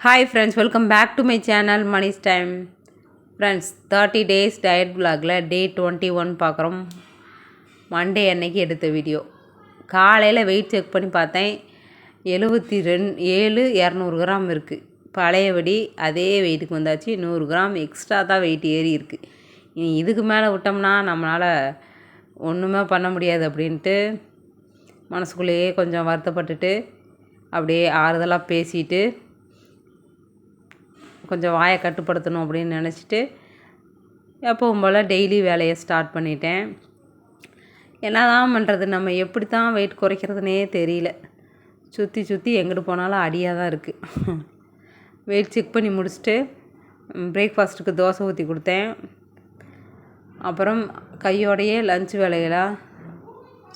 Hi friends welcome back to my channel Mani's time friends thirty days diet பிளாகில் day twenty one பார்க்குறோம் Monday அன்னைக்கு எடுத்த video காலையில் weight check பண்ணி பார்த்தேன். எழுபத்தி ரெண் ஏழு இரநூறு கிராம் இருக்குது பழையபடி அதே வெயிட்டுக்கு வந்தாச்சு. நூறு கிராம் எக்ஸ்ட்ரா தான் வெயிட் ஏறி இருக்குது இனி இதுக்கு மேலே விட்டோம்னா நம்மளால் ஒன்றுமே பண்ண முடியாது அப்படின்ட்டு மனசுக்குள்ளேயே கொஞ்சம் வருத்தப்பட்டுட்டு அப்படியே ஆறுதலாக பேசிட்டு கொஞ்சம் வாயை கட்டுப்படுத்தணும் அப்படின்னு நினச்சிட்டு எப்பவும் போல் டெய்லி வேலையை ஸ்டார்ட் பண்ணிட்டேன். என்ன தான் பண்ணுறது நம்ம எப்படி தான் வெயிட் குறைக்கிறதுனே தெரியல. சுற்றி சுற்றி எங்கிட்டு போனாலும் அடியாக தான் இருக்குது வெயிட் செக் பண்ணி முடிச்சுட்டு பிரேக்ஃபாஸ்ட்டுக்கு தோசை ஊற்றி கொடுத்தேன். அப்புறம் கையோடையே லஞ்ச் வேலையெல்லாம்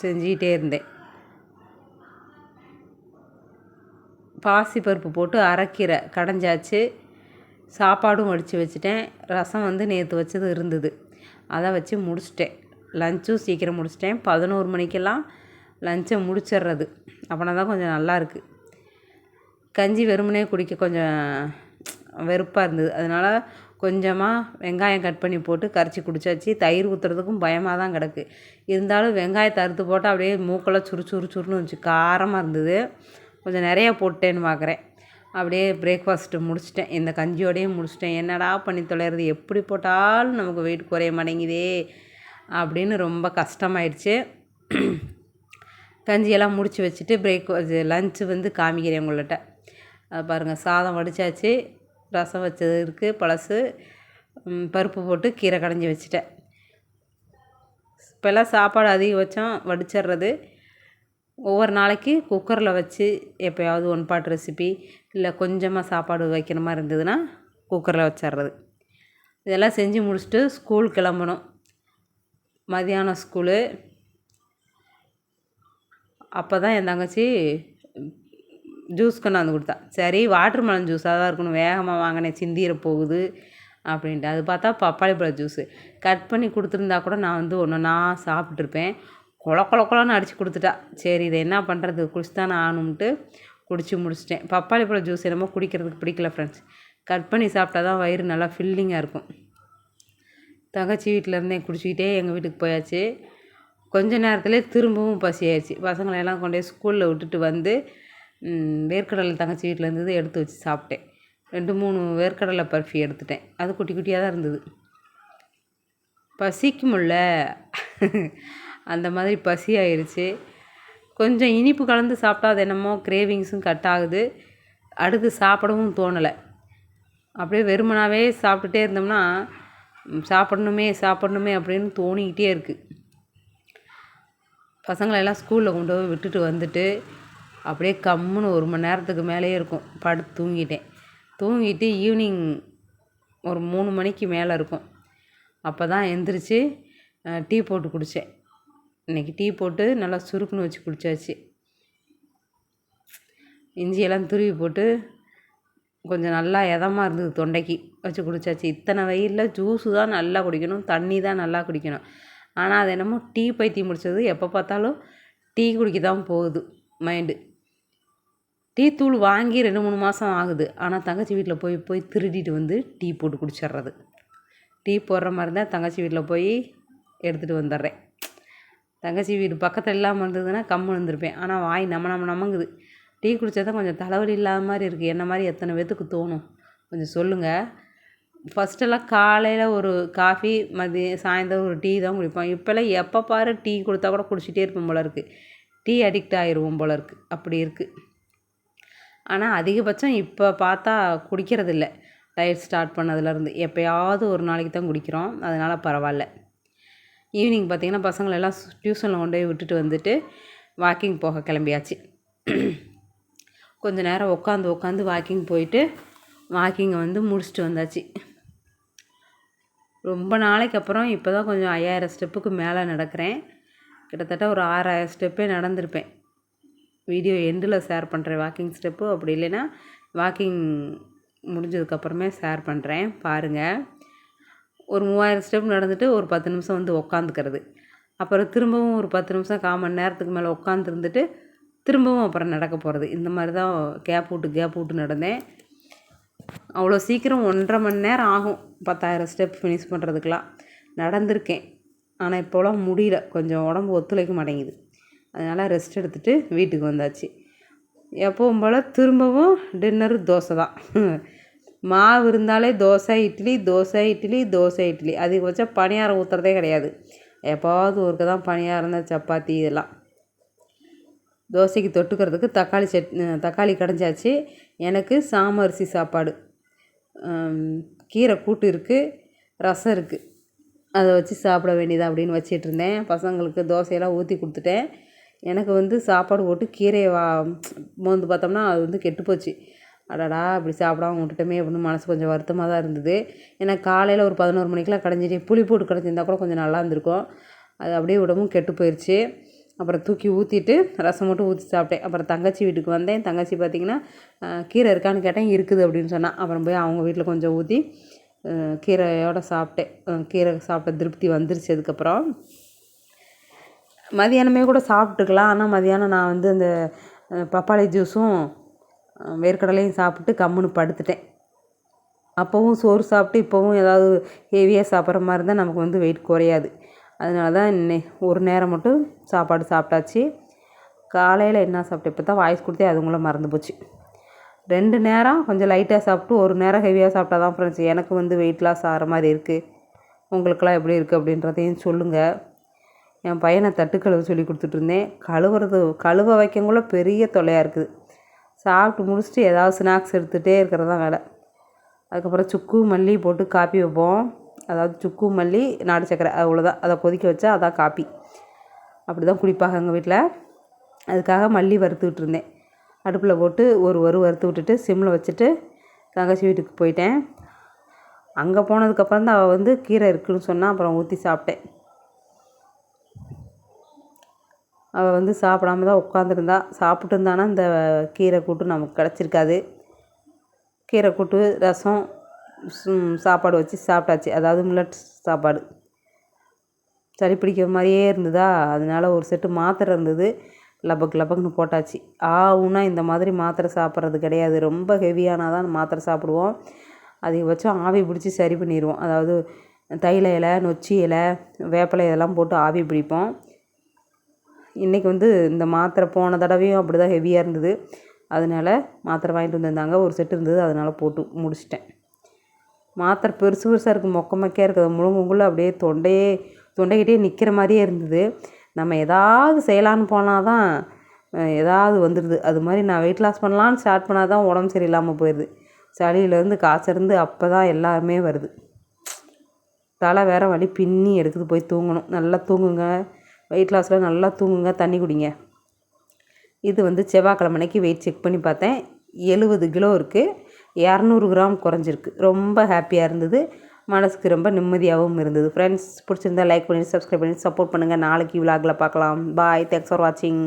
செஞ்சிக்கிட்டே இருந்தேன். பாசிப்பருப்பு போட்டு அரைக்கீரை கடைஞ்சாச்சு. சாப்பாடும் வடித்து வச்சுட்டேன். ரசம் வந்து நேற்று வச்சது இருந்தது. அதை வச்சு முடிச்சிட்டேன். லஞ்சும் சீக்கிரம் முடிச்சிட்டேன். பதினோரு மணிக்கெல்லாம் லஞ்சை முடிச்சிடுறது அப்படின்னா தான் கொஞ்சம் நல்லாயிருக்கு கஞ்சி வெறுமனே குடிக்க கொஞ்சம் வெறுப்பாக இருந்தது. அதனால் கொஞ்சமாக வெங்காயம் கட் பண்ணி போட்டு கரைச்சி குடிச்சாச்சு. தயிர் ஊற்றுறதுக்கும் பயமாக தான் கிடக்கு. இருந்தாலும் வெங்காயத்தை அறுத்து போட்டால் அப்படியே மூக்கெல்லாம் சுறு சுறு சுருன்னு வந்துச்சு. காரமாக இருந்தது. கொஞ்சம் நிறைய போட்டேன்னு பார்க்குறேன் அப்படியே பிரேக்ஃபாஸ்ட்டு முடிச்சிட்டேன். இந்த கஞ்சியோடையே முடிச்சிட்டேன். என்னடா பண்ணி தொலைகிறது எப்படி போட்டாலும் நமக்கு வெயிட் குறைய மாட்டேங்குதே அப்படின்னு ரொம்ப கஷ்டமாயிடுச்சு. கஞ்சியெல்லாம் முடிச்சு வச்சுட்டு பிரேக் லஞ்சு வந்து காமிக்கிறேன் உங்கள்கிட்ட அது பாருங்கள் சாதம் வடித்தாச்சு ரசம் வச்சது இருக்குது பழசு பருப்பு போட்டு கீரை கடைஞ்சி வச்சுட்டேன். இப்போல்லாம் சாப்பாடு அதிகபட்சம் வடிச்சிடுறது. ஒவ்வொரு நாளைக்கு குக்கரில் வச்சு எப்போயாவது ஒன் பாட் ரெசிபி இல்லை கொஞ்சமாக சாப்பாடு வைக்கிற மாதிரி இருந்ததுன்னா குக்கரில் வச்சிடுறது. இதெல்லாம் செஞ்சு முடிச்சுட்டு ஸ்கூல் கிளம்பணும். மதியானம் ஸ்கூலு அப்போ தான் என் தங்கச்சி ஜூஸ் கொண்டாந்து கொடுத்தா. சரி வாட்டர் மெலன் ஜூஸாக தான் இருக்கணும். வேகமாக வாங்கினேன் சிந்திர போகுது அப்படின்ட்டு. அது பார்த்தா பப்பாளி பழ ஜூஸு கட் பண்ணி கொடுத்துருந்தா கூட நான் வந்து ஒன்று நான் சாப்பிட்ருப்பேன் கொல கொல கொலன்னு அடித்து கொடுத்துட்டா. சரி இதை என்ன பண்ணுறது குளிச்சு தானே ஆகணும்ட்டு குடிச்சு முடிச்சிட்டேன். பப்பாளி பழ ஜூஸ் என்னமோ குடிக்கிறதுக்கு பிடிக்கல ஃப்ரெண்ட்ஸ் கட் பண்ணி சாப்பிட்டா தான் வயிறு நல்லா ஃபில்லிங்காக இருக்கும். தங்கச்சி வீட்டிலேருந்தே குடிச்சிக்கிட்டே எங்கள் வீட்டுக்கு போயாச்சு. கொஞ்ச நேரத்துலேயே திரும்பவும் பசி ஆயிடுச்சு பசங்களை எல்லாம் கொண்டு போய் ஸ்கூலில் விட்டுட்டு வந்து வேர்க்கடலை தங்கச்சி வீட்டில் இருந்தது எடுத்து வச்சு சாப்பிட்டேன். ரெண்டு மூணு வேர்க்கடலை பர்ஃபி எடுத்துட்டேன். அது குட்டி குட்டியாக தான் இருந்தது. பசிக்குமுல்ல? அந்த மாதிரி பசி ஆயிடுச்சு கொஞ்சம் இனிப்பு கலந்து சாப்பிட்டா அது என்னமோ கிரேவிங்ஸும் கட் ஆகுது. அடுத்து சாப்பிடவும் தோணலை. அப்படியே வெறுமனாவே சாப்பிட்டுட்டே இருந்தோம்னா சாப்பிடணுமே சாப்பிடணுமே அப்படின்னு தோணிக்கிட்டே இருக்குது பசங்களை எல்லாம் ஸ்கூலில் கொண்டு போய் விட்டுட்டு வந்துட்டு அப்படியே கம்முன்னு ஒரு மணி நேரத்துக்கு மேலேயே இருக்கும். படுத்து தூங்கிட்டேன். தூங்கிட்டு ஈவினிங் ஒரு மூணு மணிக்கு மேலே இருக்கும். அப்போ தான் எந்திரிச்சு டீ போட்டு குடித்தேன் இன்றைக்கி டீ போட்டு நல்லா சுருக்குன்னு வச்சு குடித்தாச்சு இஞ்சியெல்லாம் துருவி போட்டு கொஞ்சம் நல்லா இதமாக இருந்தது தொண்டைக்கு வச்சு குடித்தாச்சு இத்தனை வெயிலில் ஜூஸு தான் நல்லா குடிக்கணும் தண்ணி தான் நல்லா குடிக்கணும். ஆனால் அது என்னமோ டீ பைத்தியம் முடிச்சது எப்போ பார்த்தாலும் டீ குடிக்க தான் போகுது மைண்டு. டீ தூள் வாங்கி ரெண்டு மூணு மாதம் ஆகுது. ஆனால் தங்கச்சி வீட்டில் போய் போய் திருடிட்டு வந்து டீ போட்டு குடிச்சிட்றது டீ போடுற மாதிரி இருந்தால் தங்கச்சி வீட்டில் போய் எடுத்துகிட்டு வந்துடுறேன் தங்கச்சி வீடு பக்கத்தில் இல்லாமல் இருந்ததுன்னா கம்முன்னு இருந்திருப்பேன். ஆனால் வாய் நம்ம நம்ம நமங்குது டீ குடித்தா தான் கொஞ்சம் தலைவலி இல்லாத மாதிரி இருக்குது என்ன மாதிரி எத்தனை பேத்துக்கு தோணும்? கொஞ்சம் சொல்லுங்கள் ஃபஸ்ட்டெல்லாம் காலையில் ஒரு காஃபி மதியம் சாயந்தரம் ஒரு டீ தான் குடிப்போம். இப்போல்லாம் எப்போ பாரு டீ கொடுத்தா கூட குடிச்சிட்டே இருப்போம் போல இருக்குது டீ அடிக்ட் ஆகிடுவோம் போல இருக்குது அப்படி இருக்குது ஆனால் அதிகபட்சம் இப்போ பார்த்தா குடிக்கிறதில்ல. டயட் ஸ்டார்ட் பண்ணதுலேருந்து எப்போயாவது ஒரு நாளைக்கு தான் குடிக்கிறோம். அதனால் பரவாயில்ல. ஈவினிங் பார்த்திங்கன்னா பசங்களை எல்லாம் டியூஷனில் கொண்டு போய் விட்டுட்டு வந்துட்டு வாக்கிங் போக கிளம்பியாச்சு. கொஞ்ச நேரம் உட்காந்து உட்காந்து வாக்கிங் போயிட்டு வாக்கிங்கை வந்து முடிச்சுட்டு வந்தாச்சு. ரொம்ப நாளைக்கு அப்புறம் இப்போ தான் கொஞ்சம் ஐயாயிரம் ஸ்டெப்புக்கு மேலே நடக்கிறேன். கிட்டத்தட்ட ஒரு ஆறாயிரம் ஸ்டெப்பே நடந்திருப்பேன். வீடியோ எண்டில் ஷேர் பண்ணுறேன் வாக்கிங் ஸ்டெப்பு அப்படி இல்லைன்னா வாக்கிங் முடிஞ்சதுக்கப்புறமே ஷேர் பண்ணுறேன் பாருங்கள் ஒரு மூவாயிரம் ஸ்டெப் நடந்துட்டு ஒரு பத்து நிமிஷம் வந்து உக்காந்துக்கிறது. அப்புறம் திரும்பவும் ஒரு பத்து நிமிஷம் கால் மணி நேரத்துக்கு மேலே உட்காந்துருந்துட்டு திரும்பவும் அப்புறம் நடக்க போகிறது இந்த மாதிரி தான் கேப் விட்டு கேப் விட்டு நடந்தேன். அவ்வளோ சீக்கிரம் ஒன்றரை மணி நேரம் ஆகும் பத்தாயிரம் ஸ்டெப் ஃபினிஷ் பண்ணுறதுக்கெலாம் நடந்திருக்கேன். ஆனால் இப்போலாம் முடியல. கொஞ்சம் உடம்பு ஒத்துழைக்க மாட்டேங்குது. அதனால் ரெஸ்ட் எடுத்துகிட்டு வீட்டுக்கு வந்தாச்சு. எப்பவும் போல் திரும்பவும் டின்னரு தோசை தான். மாவு இருந்தாலே தோசை இட்லி தோசை இட்லி தோசை இட்லி. அதிகபட்சம் பணியாரம் ஊற்றுறதே கிடையாது. எப்போவாவது ஒருக்க தான் பணியாரம் தான் சப்பாத்தி இதெல்லாம். தோசைக்கு தொட்டுக்கிறதுக்கு தக்காளி சட் தக்காளி கடைஞ்சாச்சு. எனக்கு சாமரிசி சாப்பாடு. கீரை கூட்டு இருக்குது ரசம் இருக்குது அதை வச்சு சாப்பிட வேண்டியது அப்படின்னு வச்சிட்டு இருந்தேன். பசங்களுக்கு தோசையெல்லாம் ஊற்றி கொடுத்துட்டேன். எனக்கு வந்து சாப்பாடு போட்டு கீரையை வா மோந்து பார்த்தோம்னா அது வந்து கெட்டு போச்சு அடடா இப்படி சாப்பிடாம விட்டுட்டோமே அப்படின்னு மனசு கொஞ்சம் வருத்தமாக தான் இருந்தது. ஏன்னா காலையில் ஒரு பதினோரு மணிக்கெலாம் கடைஞ்சிட்டு புளி போட்டு கடைஞ்சிருந்தா கூட கொஞ்சம் நல்லா இருந்திருக்கும். அது அப்படியே உடம்பும் கெட்டு போயிடுச்சு அப்புறம் தூக்கி ஊற்றிட்டு ரசம் மட்டும் ஊற்றி சாப்பிட்டேன். அப்புறம் தங்கச்சி வீட்டுக்கு வந்தேன். தங்கச்சி பார்த்திங்கன்னா கீரை இருக்கான்னு கேட்டேன். இருக்குது அப்படின்னு சொன்னால் அப்புறம் போய் அவங்க வீட்டில் கொஞ்சம் ஊற்றி கீரையோடு சாப்பிட்டேன். கீரை சாப்பிட்ட திருப்தி வந்துருச்சு அதுக்கப்புறம். மதியானமே கூட சாப்பிட்டுக்கலாம். ஆனால் மதியானம் நான் வந்து அந்த பப்பாளி ஜூஸும் வேர்க்கடலையும் சாப்பிட்டு கம்முன்னு படுத்துட்டேன். அப்போவும் சோறு சாப்பிட்டு இப்போவும் ஏதாவது ஹெவியாக சாப்பிட்ற மாதிரி இருந்தால் நமக்கு வந்து வெயிட் குறையாது. அதனால தான் இன்னை ஒரு நேரம் மட்டும் சாப்பாடு சாப்பிட்டாச்சு. காலையில் என்ன சாப்பிட்டேன்? இப்போ தான் வாய்ஸ் கொடுத்தே அதுங்கள மறந்து போச்சு. ரெண்டு நேரம் கொஞ்சம் லைட்டாக சாப்பிட்டு ஒரு நேரம் ஹெவியாக சாப்பிட்டா தான் ஃப்ரெண்ட்ஸ் எனக்கு வந்து வெயிட் லாஸ் ஆகிற மாதிரி இருக்குது உங்களுக்கெல்லாம் எப்படி இருக்குது அப்படின்றதையும் சொல்லுங்கள் என் பையனை தட்டு கழுவ சொல்லி கொடுத்துட்ருந்தேன் கழுவுறது கழுவ வைக்கங்குள்ள பெரிய தொல்லையாக இருக்குது. சாப்பிட்டு முடிச்சுட்டு ஏதாவது ஸ்நாக்ஸ் எடுத்துகிட்டே இருக்கிறது தான் வேலை. அதுக்கப்புறம் சுக்கு மல்லி போட்டு காப்பி வைப்போம். அதாவது சுக்கு மல்லி நாட்டு சக்கரை அவ்வளோதான். அதை கொதிக்க வச்சா அதான் காப்பி. அப்படி தான் குடிப்பாங்க எங்கள் வீட்டில். அதுக்காக மல்லி வறுத்துக்கிட்டு இருந்தேன். அடுப்பில் போட்டு ஒரு ஒரு வறுத்து விட்டுட்டு சிம்மில் வச்சுட்டு தங்கச்சி வீட்டுக்கு போயிட்டேன். அங்கே போனதுக்கப்புறம் தான் அவள் வந்து கீரை இருக்குதுன்னு சொன்னால் அப்புறம் ஊற்றி சாப்பிட்டேன். அவள் வந்து சாப்பிடாம தான் உட்காந்துருந்தா சாப்பிட்டுருந்தானா இந்த கீரை கூட்டு நமக்கு கிடச்சிருக்காது. கீரை கூட்டு ரசம் சாப்பாடு வச்சு சாப்பிட்டாச்சு. அதாவது மில்லட் சாப்பாடு. சளி பிடிக்கிற மாதிரியே இருந்ததா? அதனால ஒரு செட்டு மாத்திரை இருந்தது. லபக் லபக்குன்னு போட்டாச்சு. ஆவுன்னா இந்த மாதிரி மாத்திரை சாப்பிட்றது கிடையாது. ரொம்ப ஹெவியானால் தான் மாத்திரை சாப்பிடுவோம். அதிகபட்சம் ஆவி பிடிச்சி சரி பண்ணிடுவோம். அதாவது தைல இலை நொச்சி இலை வேப்பிலை இதெல்லாம் போட்டு ஆவி பிடிப்போம். இன்றைக்கி வந்து இந்த மாத்திரை போன தடவையும் அப்படி தான் ஹெவியாக இருந்தது. அதனால மாத்திரை வாங்கிட்டு வந்திருந்தாங்க. ஒரு செட்டு இருந்தது. அதனால் போட்டு முடிச்சிட்டேன். மாத்திரை பெருசு பெருசாக இருக்குது மொக்க மொக்கையாக இருக்குது. முழுங்குக்குள்ளே அப்படியே தொண்டையே தொண்டைக்கிட்டே நிற்கிற மாதிரியே இருந்தது. நம்ம ஏதாவது செய்யலான்னு போனால் தான் ஏதாவது வந்துடுது அது மாதிரி நான் வெயிட் லாஸ் பண்ணலான்னு ஸ்டார்ட் பண்ணால் தான் உடம்பு சரியில்லாமல் போயிடுது சளியிலேருந்து காய்ச்சலேருந்து அப்போ தான் எல்லாருமே வருது. தலை வேறு வலி பின்னி எடுக்குது போய் தூங்கணும். நல்லா தூங்குங்க. வெயிட் லாஸில் நல்லா தூங்குங்க தண்ணி குடிங்க. இது வந்து செவ்வாய்க்கிழமைக்கு வெயிட் செக் பண்ணி பார்த்தேன். எழுபது கிலோ இருக்குது இரநூறு கிராம் குறைஞ்சிருக்கு. ரொம்ப ஹாப்பியாக இருந்தது. மனசுக்கு ரொம்ப நிம்மதியாகவும் இருந்தது. ஃப்ரெண்ட்ஸ் பிடிச்சிருந்தா லைக் பண்ணி சப்ஸ்கிரைப் பண்ணி சப்போர்ட் பண்ணுங்கள் நாளைக்கு விலாகில் பார்க்கலாம். பாய் தேங்க்ஸ் ஃபார் வாட்சிங்